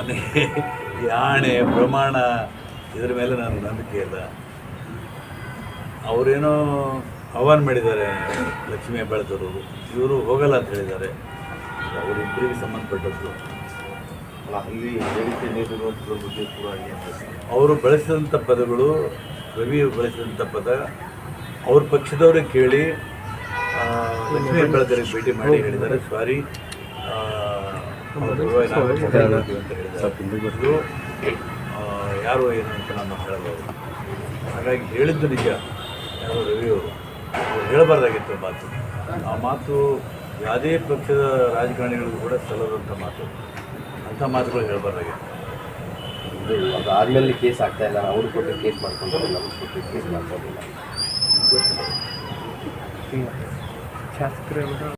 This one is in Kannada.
ನನಗೆ ಈ ಆಣೆ ಪ್ರಮಾಣ ಇದರ ಮೇಲೆ ನಾನು ನಂಬಿಕೆ ಇಲ್ಲ ಅವರೇನೋ ಆಹ್ವಾನ ಮಾಡಿದ್ದಾರೆ ಲಕ್ಷ್ಮೀ ಹೆಬ್ಬಾಳ್ಕರವರು ಇವರು ಹೋಗಲ್ಲ ಅಂತ ಹೇಳಿದ್ದಾರೆ. ಅವರಿಬ್ಬರಿಗೆ ಸಂಬಂಧಪಟ್ಟದ್ದು. ಅಲ್ಲ ಅಲ್ಲಿ ಹೇಳಿಕೆ ನೀಡಿರುವಂಥದ್ರ ಬಗ್ಗೆ ಕೂಡ ಅವರು ಬಳಸಿದಂಥ ಪದಗಳು ರವಿ ಬಳಸಿದಂಥ ಪದ ಅವ್ರ ಪಕ್ಷದವರೇ ಕೇಳಿ ಲಕ್ಷ್ಮೀ ಹೆಬ್ಬಾಳ್ಕರಿಗೆ ಭೇಟಿ ಮಾಡಿ ಹೇಳಿದ್ದಾರೆ. ಸಾರಿ ಯಾರು ಏನು ಅಂತ ನಾನು ಹೇಳಬಹುದು ಹಾಗಾಗಿ ಹೇಳಿದ್ದು ನಿಜ. ಯಾರು ರವಿಯವರು. ಅವ್ರು ಹೇಳಬಾರ್ದಾಗಿತ್ತು ಆ ಮಾತು. ಆ ಮಾತು ಯಾವುದೇ ಪಕ್ಷದ ರಾಜಕಾರಣಿಗಳಿಗೂ ಕೂಡ ಸಲ್ಲದಂಥ ಮಾತು. ಅಂಥ ಮಾತುಗಳು ಹೇಳಬಾರ್ದಾಗಿತ್ತು. ಇದು ಅದು ಆದ್ಮೇಲೆ ಕೇಸ್ ಆಗ್ತಾ ಇಲ್ಲ. ಅವ್ರು ಕೊಟ್ಟು ಕೇಸ್ ಮಾಡ್ಕೊಂಡಿಲ್ಲ ನಮ್ಗೆ ಕೊಟ್ಟು ಕೇಸ್ ಮಾಡ್ಕೊಂಡಿಲ್ಲ ಶಾಸಕರು